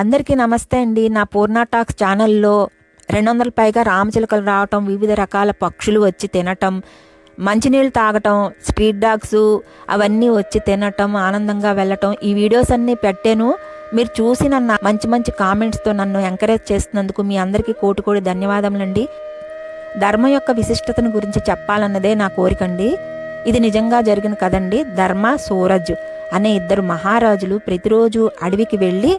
అందరికీ నమస్తే అండి. నా పూర్ణ టాక్స్ ఛానల్లో రెండు వందల పైగా రామచిలుకలు రావటం వివిధ రకాల పక్షులు వచ్చి తినటం మంచినీళ్ళు తాగటం స్ట్రీట్ డాగ్స్ అవన్నీ వచ్చి తినటం ఆనందంగా వెళ్ళటం ఈ వీడియోస్ అన్నీ పెట్టాను. మీరు చూసి నన్ను మంచి మంచి కామెంట్స్తో నన్ను ఎంకరేజ్ చేస్తున్నందుకు మీ అందరికీ కోటి కోటి ధన్యవాదములండి. ధర్మం యొక్క విశిష్టతను గురించి చెప్పాలన్నదే నా కోరికండి ఇది నిజంగా జరిగిన కదండి ధర్మ సూరజ్ అనే ఇద్దరు మహారాజులు ప్రతిరోజు అడవికి వెళ్ళి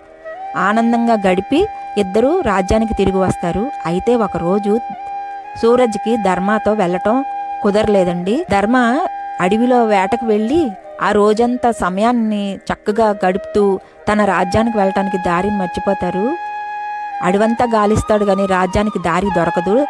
ఆనందంగా గడిపి ఇద్దరూ రాజ్యానికి తిరిగి వస్తారు. అయితే ఒకరోజు సూరజ్కి ధర్మతో వెళ్ళటం కుదరలేదండి. ధర్మ అడవిలో వేటకు వెళ్ళి ఆ రోజంతా సమయాన్ని చక్కగా గడుపుతూ తన రాజ్యానికి వెళ్ళటానికి దారిని మర్చిపోతారు. అడవంతా గాలిస్తాడు కానీ రాజ్యానికి దారి దొరకదు.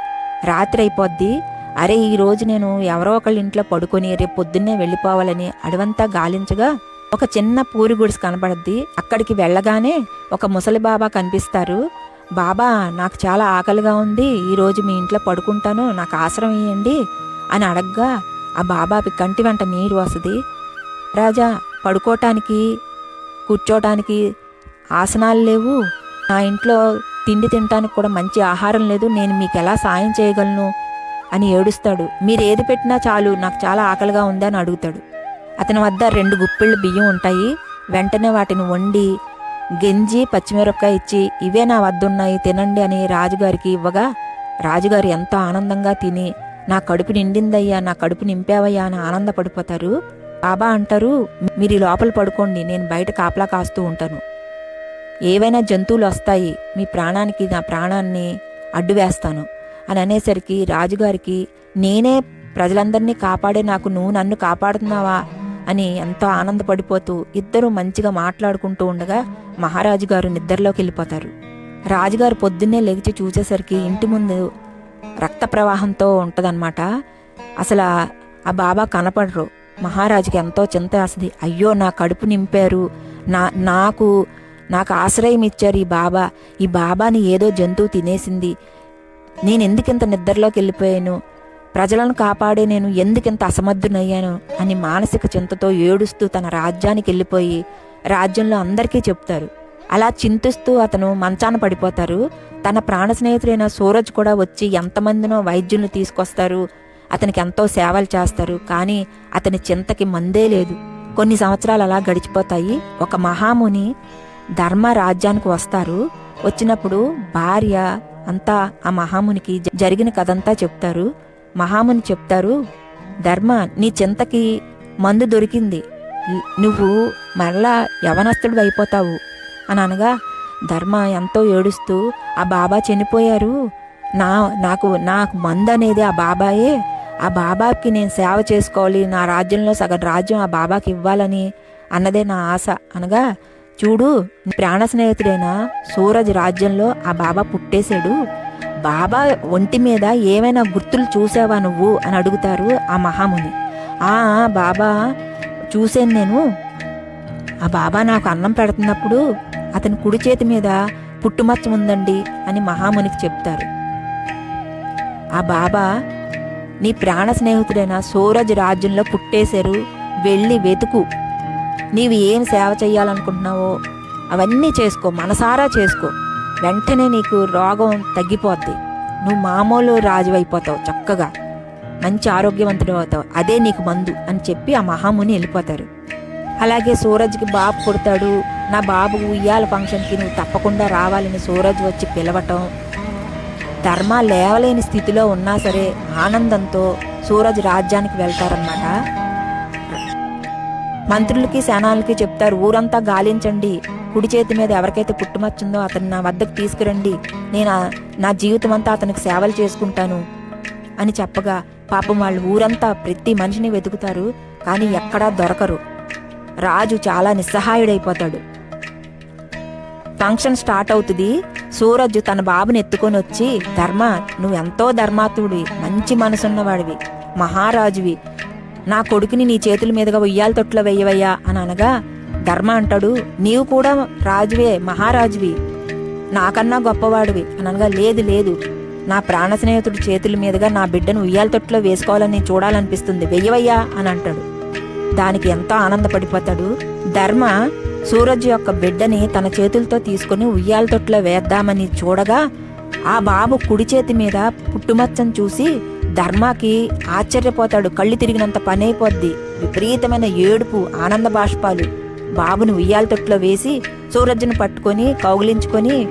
రాత్రి అయిపోద్ది. అరే ఈరోజు నేను ఎవరో ఒకళ్ళ ఇంట్లో పడుకొని రేపు పొద్దున్నే వెళ్ళిపోవాలని అడవంతా గాలించగా ఒక చిన్న పూరి గుడిసి కనపడద్ది. అక్కడికి వెళ్ళగానే ఒక ముసలి బాబా కనిపిస్తారు. బాబా నాకు చాలా ఆకలిగా ఉంది. ఈరోజు మీ ఇంట్లో పడుకుంటాను. నాకు ఆశ్రమం ఇయ్యండి అని అడగ్గా ఆ బాబాకి కంటి వెంట నీరు వస్తుంది. రాజా పడుకోవటానికి కూర్చోటానికి ఆసనాలు లేవు. నా ఇంట్లో తిండి తినటానికి కూడా మంచి ఆహారం లేదు. నేను మీకు ఎలా సాయం చేయగలను? అని ఏడుస్తాడు. మీరు ఏది పెట్టినా చాలు. నాకు చాలా ఆకలిగా ఉందని అడుగుతాడు. అతని వద్ద రెండు గుప్పిళ్ళు బియ్యం ఉంటాయి. వెంటనే వాటిని వండి గెంజి పచ్చిమిరపకాయ ఇచ్చి ఇవే నా వద్ద ఉన్నాయి తినండి అని రాజుగారికి ఇవ్వగా రాజుగారు ఎంతో ఆనందంగా తిని నా కడుపు నిండిందయ్యా నా కడుపు నింపావయ్యా అని ఆనందపడిపోతారు. బాబా అంటారు మీరు ఈ లోపల పడుకోండి నేను బయట కాపలా కాస్తూ ఉంటాను. ఏవైనా జంతువులు వస్తాయి మీ ప్రాణానికి నా ప్రాణాన్ని అడ్డు వేస్తాను అని అనేసరికి రాజుగారికి నేనే ప్రజలందరినీ కాపాడే నాకు నువ్వు నన్ను కాపాడుతున్నావా? అని ఎంతో ఆనందపడిపోతూ ఇద్దరు మంచిగా మాట్లాడుకుంటూ ఉండగా మహారాజు గారు నిద్రలోకి వెళ్ళిపోతారు. రాజుగారు పొద్దున్నే లేచి చూసేసరికి ఇంటి ముందు రక్త ప్రవాహంతో ఉంటుందన్నమాట. అసలు ఆ- ఆ బాబా కనపడరు. మహారాజుకి ఎంతో చింత వేస్తుంది. అయ్యో నా కడుపు నింపారు. నా నాకు నాకు ఆశ్రయం ఇచ్చారు ఈ బాబా. ఈ బాబాని ఏదో జంతువు తినేసింది. నేను ఎందుకింత నిద్రలోకి వెళ్ళిపోయాను? ప్రజలను కాపాడే నేను ఎందుకింత అసమర్థునయ్యాను అని మానసిక చింతతో ఏడుస్తూ తన రాజ్యానికి వెళ్ళిపోయి రాజ్యంలో అందరికీ చెప్తారు. అలా చింతిస్తూ అతను మంచాన పడిపోతారు. తన ప్రాణ స్నేహితుడైన సూరజ్ కూడా వచ్చి ఎంతమందినో వైద్యులను తీసుకొస్తారు. అతనికి ఎంతో సేవలు చేస్తారు. కానీ అతని చింతకి మందే లేదు. కొన్ని సంవత్సరాలు అలా గడిచిపోతాయి. ఒక మహాముని ధర్మ రాజ్యానికి వస్తారు. వచ్చినప్పుడు భార్య అంతా ఆ మహామునికి జరిగిన కథంతా చెప్తారు. మహాముని చెప్తారు ధర్మ నీ చింతకి మందు దొరికింది. నువ్వు మరలా యవనస్తుడు అయిపోతావు. అని అనగా ధర్మ ఎంతో ఏడుస్తూ ఆ బాబా చనిపోయారు. నా నాకు నాకు మందు అనేది ఆ బాబాయే. ఆ బాబాకి నేను సేవ చేసుకోవాలి. నా రాజ్యంలో సగం రాజ్యం ఆ బాబాకి ఇవ్వాలని అన్నదే నా ఆశ. అనగా చూడు నీ ప్రాణ స్నేహితుడైన సూరజ్ రాజ్యంలో ఆ బాబా పుట్టేశాడు. బాబా ఒంటి మీద ఏమైనా గుర్తులు చూసావా నువ్వు? అని అడుగుతారు ఆ మహాముని. ఆ బాబా చూశాను నేను. ఆ బాబా నాకు అన్నం పెడుతున్నప్పుడు అతని కుడి చేతి మీద పుట్టుమచ్చ ఉందండి అని మహామునికి చెప్తారు. ఆ బాబా నీ ప్రాణ స్నేహితుడైన సూరజ్ రాజ్యంలో పుట్టేశారు వెళ్ళి వెతుకు. నీవు ఏం సేవ చేయాలనుకుంటున్నావో అవన్నీ చేసుకో మనసారా చేసుకో. వెంటనే నీకు రోగం తగ్గిపోద్ది. నువ్వు మామూలు రాజు అయిపోతావు చక్కగా. మంచి ఆరోగ్యవంతుడు అవుతావు. అదే నీకు మందు అని చెప్పి ఆ మహాముని వెళ్ళిపోతారు. అలాగే సూరజ్కి బాబు పుడతాడు. నా బాబు ఉయ్యాల ఫంక్షన్కి నువ్వు తప్పకుండా రావాలని సూరజ్ వచ్చి పిలవటం. ధర్మ లేవలేని స్థితిలో ఉన్నా సరే ఆనందంతో సూరజ్ రాజ్యానికి వెళ్తారన్నమాట. మంత్రులకి సేనాలకి చెప్తారు ఊరంతా గాలించండి. కుడి చేతి మీద ఎవరికైతే పుట్టుమచ్చుందో అతను నా వద్దకు తీసుకురండి. నేను నా జీవితం అంతా అతనికి సేవలు చేసుకుంటాను అని చెప్పగా పాపం వాళ్ళు ఊరంతా ప్రతి మనిషిని వెతుకుతారు కానీ ఎక్కడా దొరకరు. రాజు చాలా నిస్సహాయుడైపోతాడు. ఫంక్షన్ స్టార్ట్ అవుతుంది. సూరజ్ తన బాబుని ఎత్తుకొని వచ్చి ధర్మ నువ్వెంతో ధర్మాత్ముడివి మంచి మనసున్నవాడివి మహారాజువి. నా కొడుకుని నీ చేతుల మీదుగా ఉయ్యాల తొట్లో వెయ్యవయ్యా అని అనగా ధర్మ అంటాడు. నీవు కూడా రాజువే మహారాజువి. నాకన్నా గొప్పవాడివి. అనగా లేదు లేదు. నా ప్రాణ స్నేహితుడి చేతుల మీదుగా నా బిడ్డను ఉయ్యాల తొట్టులో వేసుకోవాలని చూడాలనిపిస్తుంది. వెయ్యవయ్యా అని అంటాడు. దానికి ఎంతో ఆనందపడిపోతాడు. ధర్మ సూరజ్ యొక్క బిడ్డని తన చేతులతో తీసుకుని ఉయ్యాల తొట్లో వేద్దామని చూడగా ఆ బాబు కుడి చేతి మీద పుట్టుమచ్చను చూసి ధర్మాకి ఆశ్చర్యపోతాడు. కళ్ళు తిరిగినంత పనైపోద్ది. విపరీతమైన ఏడుపు ఆనంద బాష్పాలు. బాబుని ఉయ్యాల తొట్లో వేసి సూరజ్ని పట్టుకొని కౌగిలించుకొని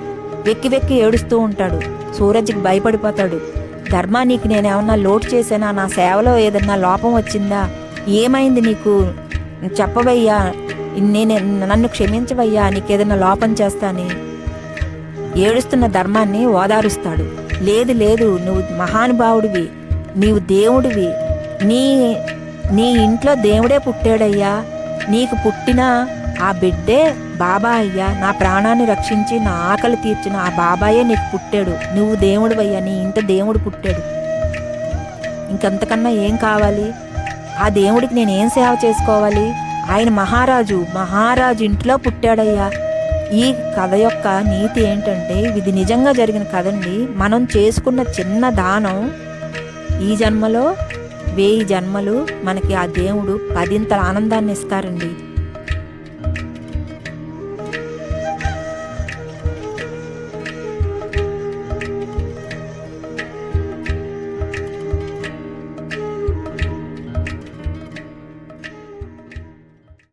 వెక్కి వెక్కి ఏడుస్తూ ఉంటాడు. సూరజ్కి భయపడిపోతాడు. ధర్మా నీకు నేనేమన్నా లోటు చేశానా? నా సేవలో ఏదన్నా లోపం వచ్చిందా? ఏమైంది నీకు? చెప్పవయ్యా. నేను నన్ను క్షమించవయ్యా. నీకేదన్నా లోపం చేస్తాని? ఏడుస్తున్న ధర్మాన్ని ఓదారుస్తాడు. లేదు లేదు నువ్వు మహానుభావుడివి. నీవు దేవుడివి. నీ నీ ఇంట్లో దేవుడే పుట్టాడయ్యా. నీకు పుట్టిన ఆ బిడ్డే బాబా అయ్యా. నా ప్రాణాన్ని రక్షించి నా ఆకలి తీర్చిన ఆ బాబాయే నీకు పుట్టాడు. నువ్వు దేవుడివయ్యా నీ ఇంత దేవుడు పుట్టాడు. ఇంకంతకన్నా ఏం కావాలి? ఆ దేవుడికి నేను ఏం సేవ చేసుకోవాలి? ఆయన మహారాజు మహారాజు ఇంట్లో పుట్టాడయ్యా. ఈ కథ యొక్క నీతి ఏంటంటే ఇది నిజంగా జరిగిన కథండి మనం చేసుకున్న చిన్న దానం ఈ జన్మలో వేయి జన్మలు మనకి ఆ దేవుడు పదింతల ఆనందాన్ని ఇస్తారండి.